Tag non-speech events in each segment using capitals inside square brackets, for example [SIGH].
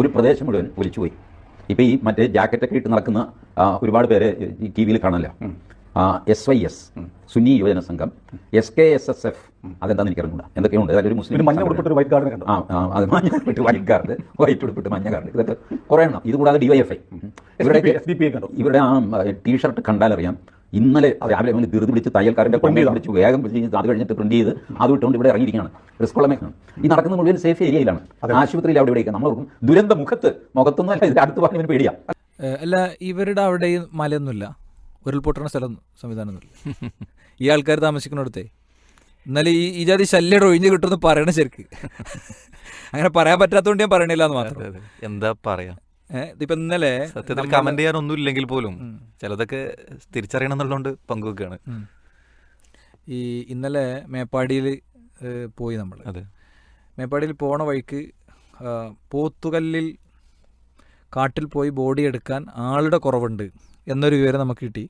ഒരു പ്രദേശം മുഴുവൻ ഒലിച്ചുപോയി. ഇപ്പോൾ ഈ മറ്റേ ജാക്കറ്റൊക്കെ ഇട്ട് നടക്കുന്ന ഒരുപാട് പേര് ടി വിയിൽ കാണാനല്ലോ. S Y S Sunni Yuvajana Sangham S K S S F അതെന്താണെന്ന് എനിക്ക് അറിഞ്ഞൂടാ എന്തൊക്കെയുണ്ട്? അതായത് ഒരു മുസ്ലിം മഞ്ഞ ഉടുപ്പിട്ട് ഒരു വൈറ്റ് കാർഡ് കണ്ടു? ആ അത് മഞ്ഞ ഉടുപ്പിട്ട് വൈറ്റ് കാർഡ് വൈറ്റ് ഉടുപ്പിട്ട് മഞ്ഞ കാർഡ് ഇതൊക്കെ കുറേ എണ്ണം. ഇത് കൂടാതെ ഡിവൈഎഫ്ഐ ഇവരുടെ എസ് ഡി പി ഐ കണ്ടു? ഇവരുടെ ആ ടീഷർട്ട് കണ്ടാലറിയാം. ഇന്നലെ രാവിലെ അവന് ധൃതി പിടിച്ച് തയ്യൽക്കാരന്റെ കൊണ്ടേ പിടിച്ച് വേഗം പിടിച്ച് അത് കഴിഞ്ഞിട്ട് പ്രിന്റ് ചെയ്ത് അത് ഇട്ടുകൊണ്ട് ഇവിടെ ഇറങ്ങിയിരിക്കുകയാണ്. റിസ്ക് ഉള്ള മേക്കാണ് ഈ നടക്കുന്ന മുഴുവൻ സേഫ് ഏരിയയിലാണ് ആശുപത്രിയിൽ അവിടെ ഇവിടെയൊക്കെ. നമ്മൾ ദുരന്ത മുഖത്ത് മുഖത്തൊന്നും അല്ല ഇതിന്റെ അടുത്ത് പറഞ്ഞവന് പേടിയാ. അല്ല ഇവരുടെ അവിടെ മലയൊന്നുമില്ല. ഉരുൾപൊട്ടണ സ്ഥലം സംവിധാനമൊന്നുമില്ല. [LAUGHS] ഈ ആൾക്കാർ താമസിക്കുന്നിടത്തെ. എന്നാലും ഈ ഈ ജാതി ശല്യം ഒഴിഞ്ഞു കിട്ടുമെന്ന് പറയണ ശരിക്ക്. [LAUGHS] അങ്ങനെ പറയാൻ പറ്റാത്തതുകൊണ്ട് ഞാൻ പറയണില്ല എന്ന് മാത്രം. എന്താ പറയാ? ഇതിപ്പോ ഇന്നലെ സത്യത്തിൽ കമന്റ് ചെയ്യാൻ ഒന്നും ഇല്ലെങ്കിൽ പോലും ചിലതൊക്കെ തിരിച്ചറിയണം എന്നുള്ളതുകൊണ്ട് പങ്കുവെക്കുകയാണ് ഈ ഇന്നലെ മേപ്പാടിയിൽ പോയി നമ്മൾ അതെ. മേപ്പാടിയിൽ പോണ വഴിക്ക് പോത്തുകല്ലിൽ കാട്ടിൽ പോയി ബോഡി എടുക്കാൻ ആളുടെ കുറവുണ്ട് എന്നൊരു വിവരം നമുക്ക് കിട്ടി.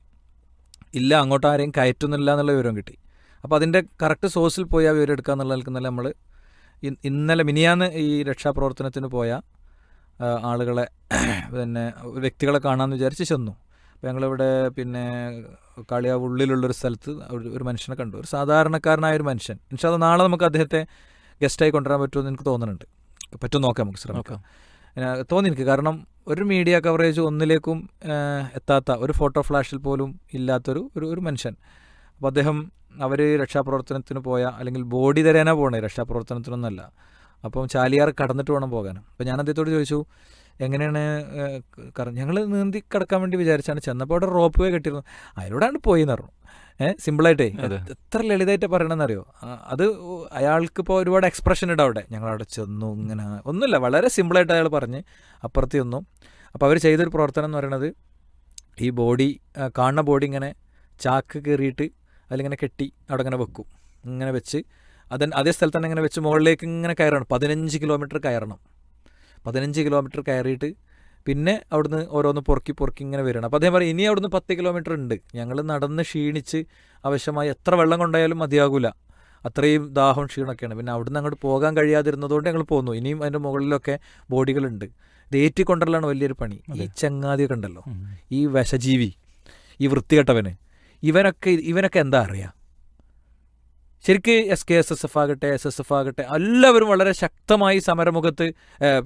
ഇല്ല അങ്ങോട്ട് ആരെയും കയറ്റുന്നില്ല എന്നുള്ള വിവരം കിട്ടി. അപ്പോൾ അതിന്റെ കറക്റ്റ് സോഴ്സിൽ പോയി ആ വിവരം എടുക്കുക എന്നുള്ള നിൽക്കുന്നല്ല നമ്മൾ ഇന്നലെ മിനിയാന്ന് ഈ രക്ഷാപ്രവർത്തനത്തിന് പോയ ആളുകളെ പിന്നെ വ്യക്തികളെ കാണാമെന്ന് വിചാരിച്ച് ചെന്നു. അപ്പോൾ ഞങ്ങളിവിടെ പിന്നെ കളിയാവുള്ളിലുള്ളൊരു സ്ഥലത്ത് ഒരു- ഒരു മനുഷ്യനെ കണ്ടു. ഒരു സാധാരണക്കാരനായ ഒരു മനുഷ്യൻ. പക്ഷേ അത് നാളെ നമുക്ക് അദ്ദേഹത്തെ ഗസ്റ്റായി കൊണ്ടുവരാൻ പറ്റുമെന്ന് എനിക്ക് തോന്നുന്നുണ്ട്. പറ്റും നോക്കാം നമുക്ക് ശ്രമിക്കാം. തോന്നി എനിക്ക് കാരണം ഒരു മീഡിയ കവറേജ് ഒന്നിലേക്കും എത്താത്ത ഒരു ഫോട്ടോ ഫ്ലാഷിൽ പോലും ഇല്ലാത്തൊരു ഒരു ഒരു മനുഷ്യൻ. അപ്പോൾ അദ്ദേഹം അവർ രക്ഷാപ്രവർത്തനത്തിന് പോയ അല്ലെങ്കിൽ ബോഡി തരേനാ പോകണേ രക്ഷാപ്രവർത്തനത്തിനൊന്നല്ല. അപ്പം ചാലിയാർ കടന്നിട്ട് വേണം പോകാൻ അപ്പോൾ ഞാൻ അദ്ദേഹത്തോട് ചോദിച്ചു എങ്ങനെയാണ് ഞങ്ങൾ നീന്തി കിടക്കാൻ വേണ്ടി വിചാരിച്ചാണ് ചെന്നപ്പോൾ അവിടെ റോപ്പ് വേ കെട്ടിയിരുന്നു. അതിലൂടെയാണ് പോയി എന്ന് പറഞ്ഞു. ഏഹ് സിമ്പിളായിട്ടേ എത്ര ലളിതമായിട്ട് പറയണമെന്നറിയോ അറിയോ അത് അയാൾക്ക് ഇപ്പോൾ ഒരുപാട് എക്സ്പ്രഷൻ ഉണ്ട് അവിടെ. ഞങ്ങൾ അവിടെ ചെന്നു ഇങ്ങനെ ഒന്നുമില്ല വളരെ സിമ്പിളായിട്ട് അയാൾ പറഞ്ഞ് അപ്പുറത്ത് ചെന്നു. അപ്പോൾ അവർ ചെയ്തൊരു പ്രവർത്തനം എന്ന് പറയുന്നത് ഈ ബോഡി കാണുന്ന ബോഡി ഇങ്ങനെ ചാക്ക് കയറിയിട്ട് അതിലിങ്ങനെ കെട്ടി അവിടെ ഇങ്ങനെ വെക്കും. ഇങ്ങനെ വെച്ച് അതൻ അതേ സ്ഥലത്ത് തന്നെ ഇങ്ങനെ വെച്ച് മുകളിലേക്ക് ഇങ്ങനെ കയറണം. പതിനഞ്ച് കിലോമീറ്റർ കയറണം. പതിനഞ്ച് കിലോമീറ്റർ കയറിയിട്ട് പിന്നെ അവിടുന്ന് ഓരോന്ന് പൊറുക്കി പൊറുക്കി ഇങ്ങനെ വരണം. അപ്പോൾ അദ്ദേഹം പറയും ഇനി അവിടുന്ന് പത്ത് കിലോമീറ്റർ ഉണ്ട്. ഞങ്ങൾ നടന്ന് ക്ഷീണിച്ച് ആവശ്യമായി എത്ര വെള്ളം കൊണ്ടായാലും മതിയാകില്ല അത്രയും ദാഹം ക്ഷീണമൊക്കെയാണ്. പിന്നെ അവിടുന്ന് അങ്ങോട്ട് പോകാൻ കഴിയാതിരുന്നതുകൊണ്ട് ഞങ്ങൾ പോന്നു. ഇനിയും അതിന്റെ മുകളിലൊക്കെ ബോഡികളുണ്ട്. ഇത് ഏറ്റിക്കൊണ്ടല്ലാണ് വലിയൊരു പണി. ഈ ചങ്ങാതിയൊക്കെ ഉണ്ടല്ലോ. ഈ വിഷജീവി ഈ വൃത്തികെട്ടവന് ഇവനൊക്കെ ഇവനൊക്കെ എന്താ അറിയാം? ശരിക്ക് S K S S F ആകട്ടെ എസ് എസ് എഫ് ആകട്ടെ എല്ലാവരും വളരെ ശക്തമായി സമരമുഖത്ത്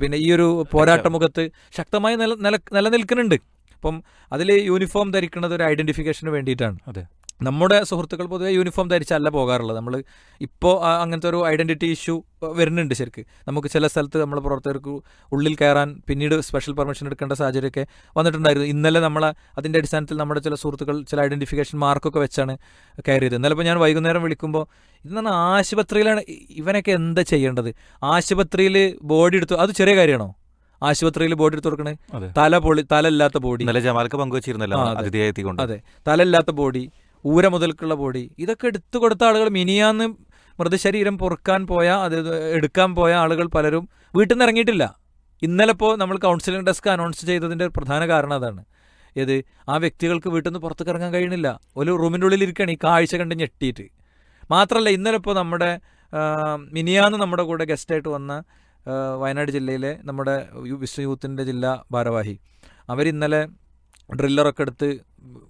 പിന്നെ ഈ ഒരു പോരാട്ടമുഖത്ത് ശക്തമായി നില നില നിലനിൽക്കുന്നുണ്ട്. അപ്പം അതിൽ യൂണിഫോം ധരിക്കുന്നത് ഒരു ഐഡന്റിഫിക്കേഷന് വേണ്ടിയിട്ടാണ്. അതെ. നമ്മുടെ സുഹൃത്തുക്കൾ പൊതുവേ യൂണിഫോം ധരിച്ചല്ല പോകാറുള്ളത്. നമ്മൾ ഇപ്പോൾ അങ്ങനത്തെ ഒരു ഐഡന്റിറ്റി ഇഷ്യൂ വരുന്നുണ്ട് ശരിക്ക്. നമുക്ക് ചില സ്ഥലത്ത് നമ്മൾ പ്രവർത്തകർക്ക് ഉള്ളിൽ കയറാൻ പിന്നീട് സ്പെഷ്യൽ പെർമിഷൻ എടുക്കേണ്ട സാഹചര്യമൊക്കെ വന്നിട്ടുണ്ടായിരുന്നു. ഇന്നലെ നമ്മൾ അതിന്റെ അടിസ്ഥാനത്തിൽ നമ്മുടെ ചില സുഹൃത്തുക്കൾ ചില ഐഡന്റിഫിക്കേഷൻ മാർക്കൊക്കെ വെച്ചാണ് കയറിയത്. ഇന്നലെ ഇപ്പോൾ ഞാൻ വൈകുന്നേരം വിളിക്കുമ്പോൾ ഇത് പറഞ്ഞാൽ ആശുപത്രിയിലാണ് ഇവനൊക്കെ എന്താ ചെയ്യേണ്ടത്? ആശുപത്രിയിൽ ബോഡി എടുത്തു അത് ചെറിയ കാര്യമാണോ? ആശുപത്രിയിൽ ബോഡി എടുത്ത് കൊടുക്കണേ? തല പൊളി തല ഇല്ലാത്ത ബോഡി ജമാൽക്ക് പങ്കുവച്ചിരുന്നല്ലോ അതെ. അതെ. തലയില്ലാത്ത ബോഡി ഊര മുതൽക്കുള്ള പൊടി. ഇതൊക്കെ എടുത്തു കൊടുത്ത ആളുകൾ മിനിയാന്ന് മൃതശരീരം പൊറുക്കാൻ പോയ അത് എടുക്കാൻ പോയ ആളുകൾ പലരും വീട്ടിൽ നിന്ന് ഇറങ്ങിയിട്ടില്ല. ഇന്നലെ ഇപ്പോൾ നമ്മൾ കൗൺസിലിംഗ് ഡെസ്ക് അനൗൺസ് ചെയ്തതിന്റെ പ്രധാന കാരണം അതാണ്. ഏത്? ആ വ്യക്തികൾക്ക് വീട്ടിൽ നിന്ന് പുറത്തേക്ക് ഇറങ്ങാൻ കഴിയണില്ല ഒരു റൂമിന്റെ ഉള്ളിൽ ഇരിക്കുകയാണ് ഈ കാഴ്ച കണ്ട് ഞെട്ടിയിട്ട്. മാത്രമല്ല ഇന്നലെ ഇപ്പോൾ നമ്മുടെ മിനിയാന്ന് നമ്മുടെ കൂടെ ഗസ്റ്റായിട്ട് വന്ന വയനാട് ജില്ലയിലെ നമ്മുടെ വിശ്വ യൂത്തിന്റെ ജില്ലാ ഭാരവാഹി. അവരിന്നലെ ഡ്രില്ലറൊക്കെ എടുത്ത്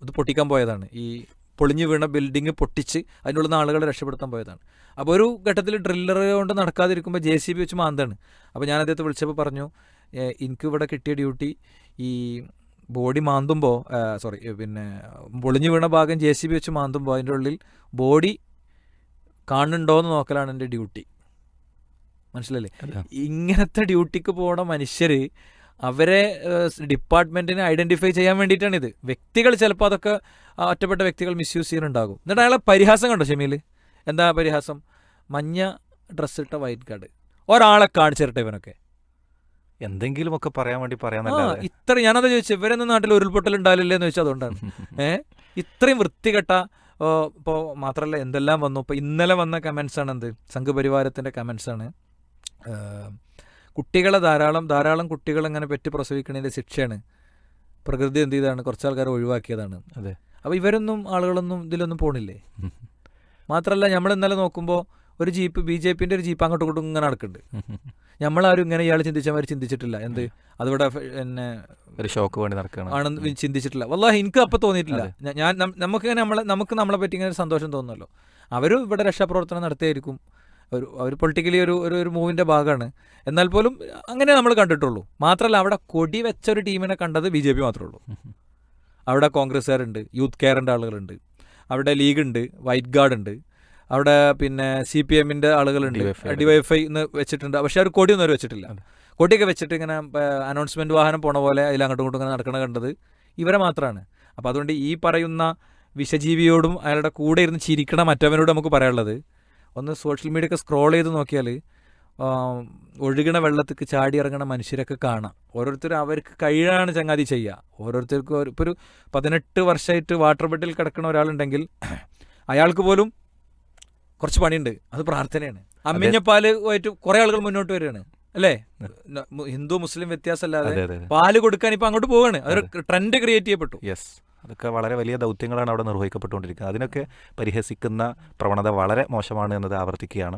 ഇത് പൊട്ടിക്കാൻ പോയതാണ്. ഈ പൊളിഞ്ഞു വീണ ബിൽഡിങ് പൊട്ടിച്ച് അതിനുള്ള ആളുകളെ രക്ഷപ്പെടുത്താൻ പോയതാണ്. അപ്പോൾ ഒരു ഘട്ടത്തിൽ ഡ്രില്ലർ കൊണ്ട് നടക്കാതിരിക്കുമ്പോൾ ജെ സി ബി വെച്ച് മാന്താണ്. അപ്പോൾ ഞാൻ അദ്ദേഹത്തെ വിളിച്ചപ്പോൾ പറഞ്ഞു "ഏ, എനിക്ക് ഇവിടെ കിട്ടിയ ഡ്യൂട്ടി ഈ ബോഡി മാന്തുമ്പോൾ സോറി പിന്നെ പൊളിഞ്ഞു വീണ ഭാഗം ജെ സി ബി വെച്ച് മാന്തുമ്പോൾ അതിന്റെ ഉള്ളിൽ ബോഡി കാണുന്നുണ്ടോ എന്ന് നോക്കലാണ് എന്റെ ഡ്യൂട്ടി മനസ്സിലല്ലേ ഇങ്ങനത്തെ ഡ്യൂട്ടിക്ക് പോണ മനുഷ്യർ അവരെ ഡിപ്പാർട്ട്മെന്റിനെ ഐഡന്റിഫൈ ചെയ്യാൻ വേണ്ടിയിട്ടാണ് ഇത് വ്യക്തികൾ ചിലപ്പോൾ അതൊക്കെ ഒറ്റപ്പെട്ട വ്യക്തികൾ മിസ്യൂസ് ചെയ്യുന്നുണ്ടാകും. എന്നിട്ട് അയാളെ പരിഹാസം കണ്ടോ ഷമീൽ എന്താ പരിഹാസം? മഞ്ഞ ഡ്രസ്സ് ഇട്ട വൈറ്റ് കാർഡ് ഒരാളെ കാണിച്ചിരട്ടെ ഇവനൊക്കെ. എന്തെങ്കിലും ഒക്കെ പറയാൻ വേണ്ടി പറയാൻ ഇത്ര ഞാനത് ചോദിച്ചു ഇവരെന്ന നാട്ടിൽ ഉരുൾപൊട്ടൽ ഉണ്ടാവില്ലേ എന്ന് ചോദിച്ചാൽ അതുകൊണ്ടാണ്. [LAUGHS] ഏ? ഇത്രയും വൃത്തികെട്ട ഇപ്പോൾ മാത്രമല്ല എന്തെല്ലാം വന്നു. ഇപ്പോൾ ഇന്നലെ വന്ന കമൻസ് ആണ് എന്ത്? സംഘപരിവാരത്തിന്റെ കമൻസ് ആണ്. കുട്ടികളെ ധാരാളം ധാരാളം കുട്ടികൾ ഇങ്ങനെ പെറ്റ് പ്രസവിക്കണതിന്റെ ശിക്ഷയാണ്. പ്രകൃതി എന്ത് ചെയ്താണ്? കുറച്ച് ആൾക്കാർ ഒഴിവാക്കിയതാണ്. അതെ. അപ്പോൾ ഇവരൊന്നും ആളുകളൊന്നും ഇതിലൊന്നും പോണില്ലേ. മാത്രമല്ല നമ്മൾ ഇന്നലെ നോക്കുമ്പോൾ ഒരു ജീപ്പ് ബി ജെ പിന്റെ ഒരു ജീപ്പ് അങ്ങോട്ട് ഇങ്ങോട്ടും ഇങ്ങനെ നടക്കുന്നുണ്ട് നമ്മളാരും ഇങ്ങനെ ഇയാൾ ചിന്തിച്ചവർ ചിന്തിച്ചിട്ടില്ല. എന്ത്? അതിവിടെ എന്നെ പിന്നെ ഒരു ഷോക്ക് വേണ്ടി നടക്കണം. ആണെന്ന് ചിന്തിച്ചിട്ടില്ല. വല്ലാ എനിക്ക് അപ്പം തോന്നിയിട്ടില്ല. ഞാൻ നമുക്ക് ഇങ്ങനെ നമ്മളെ നമുക്ക് നമ്മളെ പറ്റി ഇങ്ങനെ സന്തോഷം തോന്നുമല്ലോ അവരും ഇവിടെ രക്ഷാപ്രവർത്തനം നടത്തിയായിരിക്കും. ഒരു അവർ പൊളിറ്റിക്കലി ഒരു ഒരു ഒരു മൂവിന്റെ ഭാഗമാണ്. എന്നാൽ പോലും അങ്ങനെ നമ്മൾ കണ്ടിട്ടുള്ളൂ. മാത്രമല്ല അവിടെ കൊടി വെച്ച ഒരു ടീമിനെ കണ്ടത് ബി ജെ പി മാത്രമേ ഉള്ളൂ. അവിടെ കോൺഗ്രസ്സുകാരുണ്ട് യൂത്ത് കെയറിന്റെ ആളുകളുണ്ട്. അവിടെ ലീഗ് ഉണ്ട് വൈറ്റ് ഗാർഡ് ഉണ്ട്. അവിടെ പിന്നെ സി പി എമ്മിന്റെ ആളുകളുണ്ട്. ഡിവൈഫൈ എന്ന് വെച്ചിട്ടുണ്ട്. പക്ഷേ അവർ കൊടിയൊന്നും അവർ വെച്ചിട്ടില്ല. കൊടിയൊക്കെ വെച്ചിട്ട് ഇങ്ങനെ അനൗൺസ്മെന്റ് വാഹനം പോണ പോലെ അതിൽ അങ്ങോട്ടും ഇങ്ങോട്ടും ഇങ്ങനെ നടക്കണ കണ്ടത് ഇവരെ മാത്രമാണ് അപ്പോൾ അതുകൊണ്ട് ഈ പറയുന്ന വിഷജീവിയോടും അയാളുടെ കൂടെ ഇരുന്ന് ചിരിക്കണ മറ്റവനോട് നമുക്ക് പറയാനുള്ളത് ഒന്ന് സോഷ്യൽ മീഡിയ ഒക്കെ സ്ക്രോൾ ചെയ്ത് നോക്കിയാൽ ഒഴുകണ വെള്ളത്തേക്ക് ചാടി ഇറങ്ങണ മനുഷ്യരൊക്കെ കാണാം. ഓരോരുത്തരും അവർക്ക് കഴിയാണ് ചങ്ങാതി ചെയ്യുക. ഓരോരുത്തർക്കും ഒരു- ഇപ്പോൾ ഒരു പതിനെട്ട് വർഷമായിട്ട് വാട്ടർ ബെഡിൽ കിടക്കുന്ന ഒരാളുണ്ടെങ്കിൽ അയാൾക്ക് പോലും കുറച്ച് പണിയുണ്ട്. അത് പ്രാർത്ഥനയാണ്. അമ്മിഞ്ഞപ്പാൽ ആയിട്ട് കുറേ ആളുകൾ മുന്നോട്ട് വരികയാണ്. അല്ലേ? ഹിന്ദു മുസ്ലിം വ്യത്യാസമല്ലാതെ പാൽ കൊടുക്കാൻ ഇപ്പൊ അങ്ങോട്ട് പോവാണ്. അതൊരു ട്രെൻഡ് ക്രിയേറ്റ് ചെയ്യപ്പെട്ടു. യെസ് അതൊക്കെ വളരെ വലിയ ദൗത്യങ്ങളാണ് അവിടെ നിർവഹിക്കപ്പെട്ടുകൊണ്ടിരിക്കുന്നത്. അതിനൊക്കെ പരിഹസിക്കുന്ന പ്രവണത വളരെ മോശമാണ് എന്നത് ആവർത്തിക്കുകയാണ്.